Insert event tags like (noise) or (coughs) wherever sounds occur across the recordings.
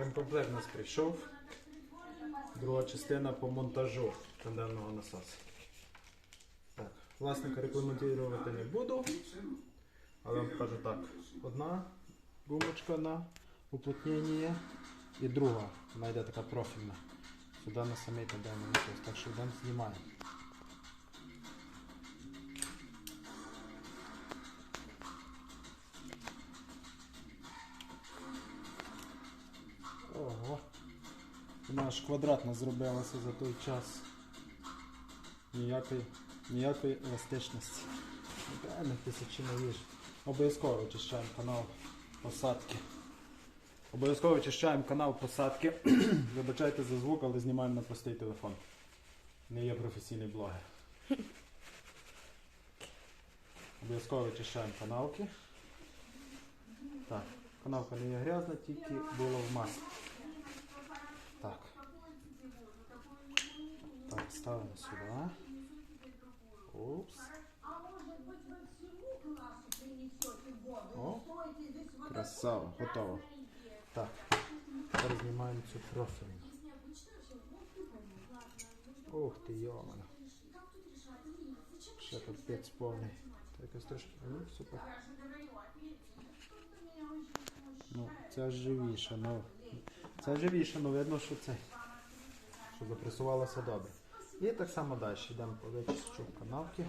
Ремкомплект у нас прийшов. Друга частина по монтажу тандемного насосу. Так, власника рекламувати не буду. Але вам кажу так. Одна гумочка на уплотнення і друга. Вона йде така профільна. Сюди на самий тандемний насос. Так що йдемо знімаємо. Аж квадратна зробилася за той час. Ніякої, ніякої еластичності. Правильно, тисячі новіж. Обов'язково очищаємо канал посадки. Обов'язково очищаємо канал посадки. (clears throat) Вибачайте за звук, але знімаємо на простий телефон. Не є професійний блогер. (laughs) Обов'язково очищаємо каналки. Так, канавка не є грязна, тільки було в маслі. Так. Ставимо сюди. Упс. О, красава, готово. Так, тепер знімаємо цю профільну. Ух ти, йомана. Ще капець повний. Якось трошки. Ну, супер. Ну, це живіше, ну. Це живіше, ну видно, що це. Що запресувалося добре. І так само далі. Йдемо по вичищу канавки.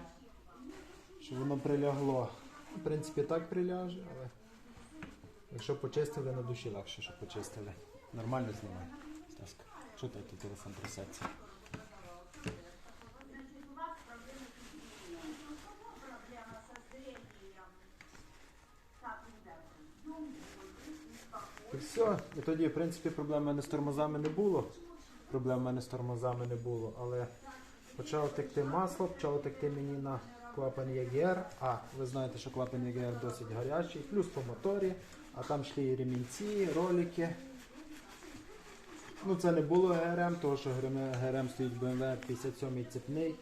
Щоб воно прилягло. В принципі, так приляже, але якщо почистили, на душі легше, що почистили. Нормально знімай. Стаска. Що ти тут телефон трясеться? І все. І тоді, в принципі, проблем в мене з тормозами не було. Проблем в мене з тормозами не було, але почало текти масло, почало текти мені на клапан ЄГР. А ви знаєте, що клапан ЄГР досить гарячий, плюс по моторі, а там йшли і ремінці, ролики. Ну це не було ГРМ, тому що ГРМ стоїть BMW 57 цепний,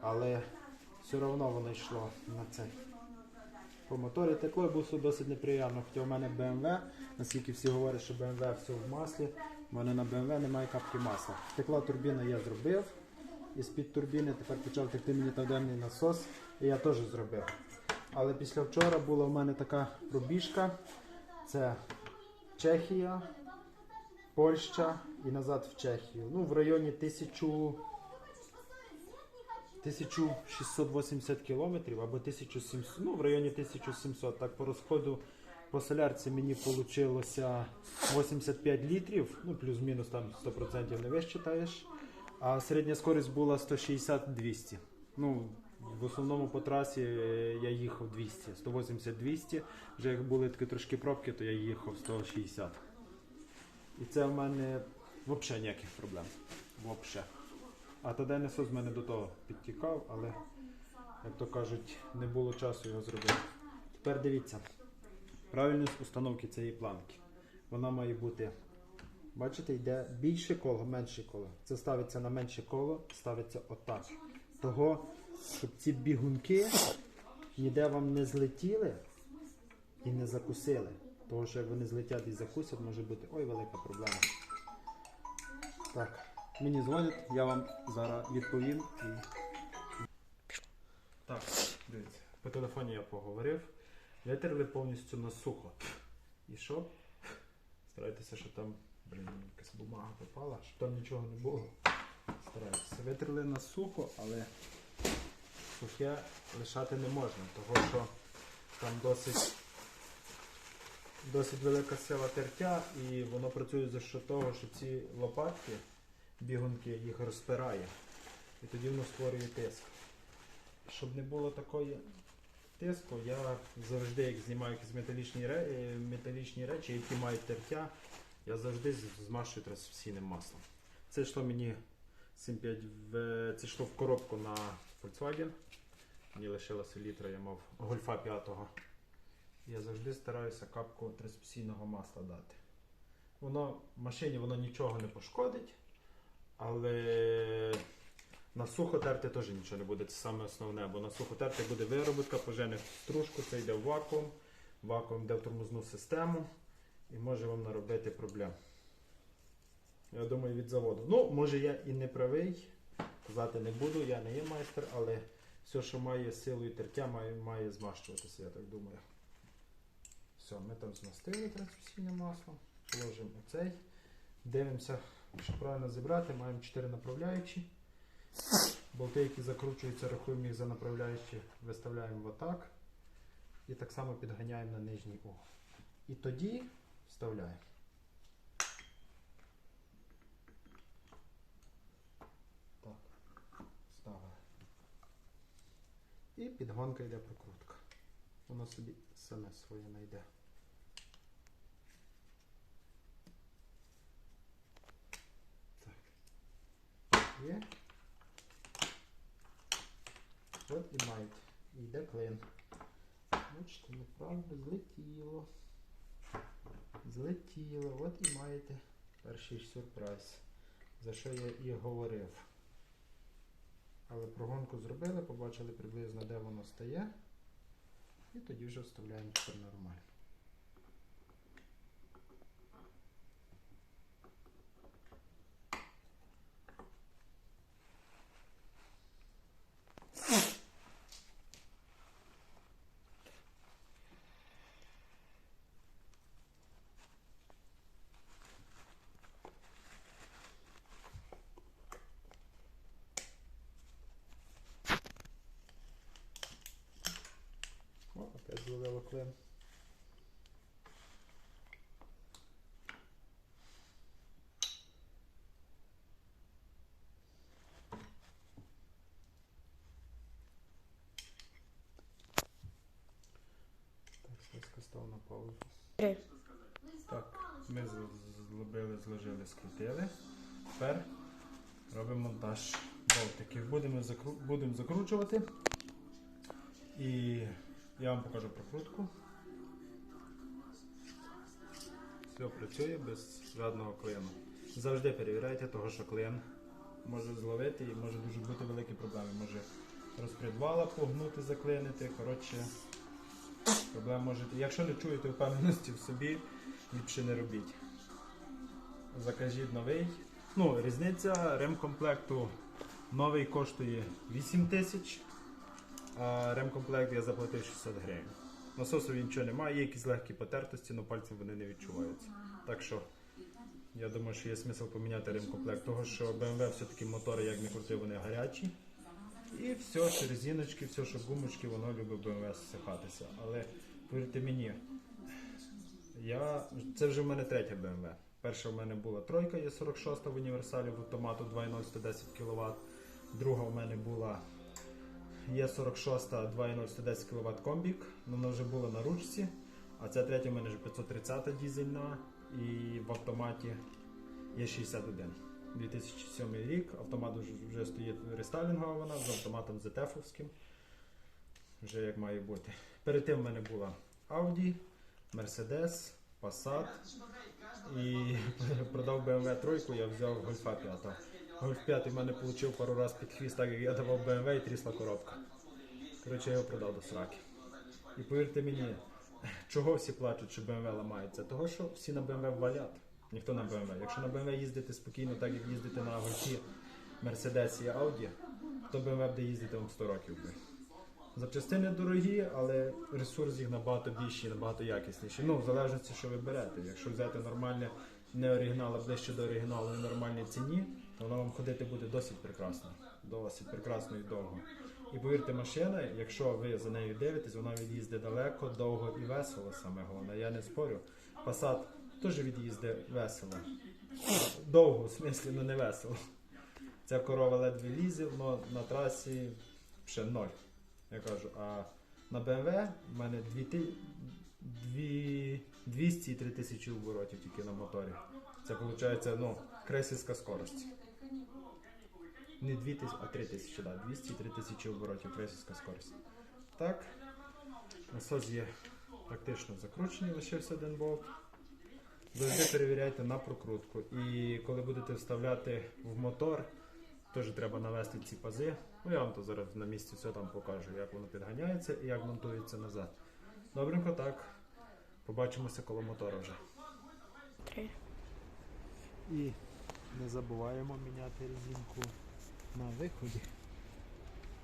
але все одно воно йшло на цей. По моторі текло і було досить неприємно. Хоча у мене BMW, наскільки всі говорять, що BMW все в маслі, у мене на BMW немає капки масла. Текла турбіна я зробив. І з-під турбіни тепер почав текти мені тандемний насос, і я теж зробив. Але після вчора була в мене така пробіжка. Це Чехія, Польща і назад в Чехію. Ну, в районі 1000, 1680 кілометрів або 1700, ну, в районі 1700. Так по розходу по солярці мені вийшло 85 літрів, ну плюс-мінус там 100% не вищитаєш. А середня скорість була 160-200. Ну, в основному по трасі е, я їхав 200, 180-200. Вже як були такі трошки пробки, то я їхав 160. І це в мене взагалі ніяких проблем. Взагалі. А насос в мене до того підтікав, але, як то кажуть, не було часу його зробити. Тепер дивіться. Правильність установки цієї планки. Вона має бути, бачите, йде більше коло, менше коло. Це ставиться на менше коло, ставиться отак. Того, щоб ці бігунки ніде вам не злетіли і не закусили. Тому що як вони злетять і закусять, може бути ой велика проблема. Так, мені дзвонять, я вам зараз відповім і. Так, дивіться, по телефоні я поговорив. Витерли повністю на сухо. І що? Старайтеся, що там, блін, якась бумага попала, щоб там нічого не було. Старайтеся. Витерли на сухо, але сухе лишати не можна, того що там досить, досить велика сила тертя і воно працює за що того, що ці лопатки, бігунки, їх розпирає. І тоді воно створює тиск. Щоб не було такої тиску, я завжди, як знімаю якісь металічні, е, металічні речі, які мають тертя, я завжди з- змащую трансфіксійним маслом. Це йшло мені 7,5 в це йшло в коробку на Volkswagen. Мені лишилося літра, я мав гольфа 5-го. Я завжди стараюся капку трансмісійного масла дати. Воно в машині воно нічого не пошкодить, але на сухо терти теж нічого не буде, це саме основне, бо на сухо терти буде виробітка, пожене стружку, це йде в вакуум, вакуум йде в тормозну систему і може вам наробити проблем. Я думаю, від заводу. Ну, може я і не правий, казати не буду, я не є майстер, але все, що має силу і тертя, має, має змащуватися, я так думаю. Все, ми там змастили трансмісійним маслом, положимо оцей. Дивимося, щоб правильно зібрати, маємо 4 направляючі. Болти, які закручуються, рахуємо їх за направляючі, виставляємо в атак. І так само підганяємо на нижній угол. І тоді вставляємо. Так, ставили. І підгонка йде прокрутка. Воно собі саме своє знайде. Так. Є. От і мають. І йде клин. Бачите, неправильно злетіло. Злетіло. От і маєте перший сюрприз, за що я і говорив. Але прогонку зробили, побачили приблизно, де воно стає. І тоді вже вставляємо тепер нормально. О, опять зловило клин. Став на паузу. Три. Так, ми з- злобили, зложили, скрутили. Тепер робимо монтаж болтиків. Будемо, закру... Будемо закручувати. І я вам покажу прокрутку. Все працює без жодного клину. Завжди перевіряйте, того, що клин може зловити і може дуже бути великі проблеми. Може розпредвала погнути, заклинити. Коротше, проблем може. Якщо не чуєте впевненості в собі, ліпше не робіть. Закажіть новий. Ну, різниця ремкомплекту новий коштує 8 тисяч, ремкомплект я заплатив 600 гривень. Насосу він нічого немає, є якісь легкі потертості, але пальцем вони не відчуваються. Так що я думаю, що є смисл поміняти ремкомплект, того що BMW все-таки мотори, як не крути, вони гарячі. І все, що резиночки, все, що гумочки, воно любить BMW зсихатися. Але повірте мені, я, це вже в мене третя BMW. Перша в мене була тройка, є 46 в універсалі в автомату 2.0 110 кВт. Друга в мене була є 46 2.0 110 кВт комбік, ну, вона вже була на ручці. А ця третя в мене вже 530 дізельна і в автоматі є 61. 2007 рік, автомат вже, стоїть рестайлінгова вона з автоматом ZF-овським. Вже як має бути. Перед тим в мене була Audi, Mercedes, Passat. І продав BMW тройку, я взяв Гольфа 5. Гольф 5 в мене отримав пару разів під хвіст, так як я давав BMW і трісла коробка. Коротше, я його продав до сраки. І повірте мені, чого всі плачуть, що BMW ламається? Того, що всі на BMW валять. Ніхто на BMW. Якщо на BMW їздити спокійно, так як їздити на Гольфі, Mercedes і Audi, то BMW буде їздити вам 100 років. би. Запчастини дорогі, але ресурс їх набагато більший, набагато якісніший. Ну, в залежності, що ви берете. Якщо взяти нормальне, не оригінал, а ближче до оригіналу на нормальній ціні, то воно вам ходити буде досить прекрасно. Досить прекрасно і довго. І повірте, машина, якщо ви за нею дивитесь, вона від'їздить далеко, довго і весело саме головне. Я не спорю. Passat теж від'їздить весело. Довго, в смислі, ну не весело. Ця корова ледве лізе, але на трасі ще ноль. Я кажу, а на BMW в мене 2 ти- 200 і 3 тисячі оборотів тільки на моторі. Це виходить, ну, крейсерська скорость. Не 2 тисячі, а 3 тисячі, да. 200 і 3 тисячі оборотів крейсерська скорость. Так, насос є практично закручений, лишився один болт. Завжди перевіряйте на прокрутку. І коли будете вставляти в мотор, теж треба навести ці пази. Ну, я вам то зараз на місці все там покажу, як воно підганяється і як монтується назад. Добренько, так. Побачимося коло мотора вже. І Не забуваємо міняти резинку на виході.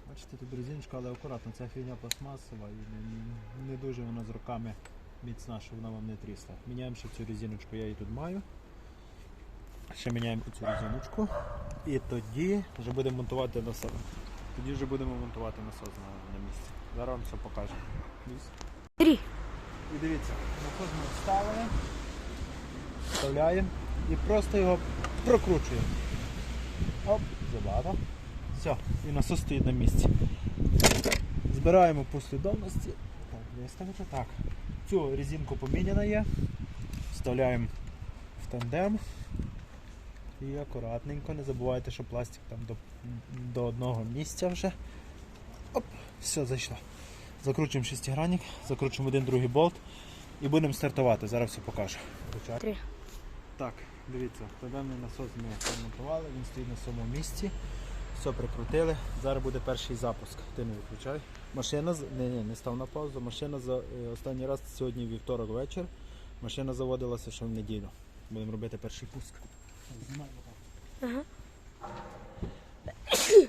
Бачите, тут резиночка, але акуратно, ця фігня пластмасова і не, не дуже вона з руками міцна, щоб вона вам не трісла. Міняємо ще цю резиночку, я її тут маю. Ще міняємо цю резиночку. І тоді вже будемо монтувати насос. Тоді вже будемо монтувати насос на, на місці. Зараз вам все покажемо. Три. І дивіться, насос ми вставили, вставляємо і просто його прокручуємо. Оп, забагато. Все, і насос стоїть на місці. Збираємо послідовності. Так, виставити так. Цю резинку поміняна є. Вставляємо в тандем. І акуратненько, не забувайте, що пластик там до, до одного місця вже. Оп, все, зайшло. Закручуємо шестигранник, закручуємо один другий болт і будемо стартувати. Зараз все покажу. Три. Так, Дивіться, подемний насос ми ремонтували, він стоїть на своєму місці. Все прикрутили. Зараз буде перший запуск. Ти не виключай. Машина не, не, не став на паузу. Машина за е, останній раз сьогодні вівторок вечір. Машина заводилася ще в неділю. Будемо робити перший пуск. Знімаємо. Ага.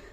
(coughs) (coughs)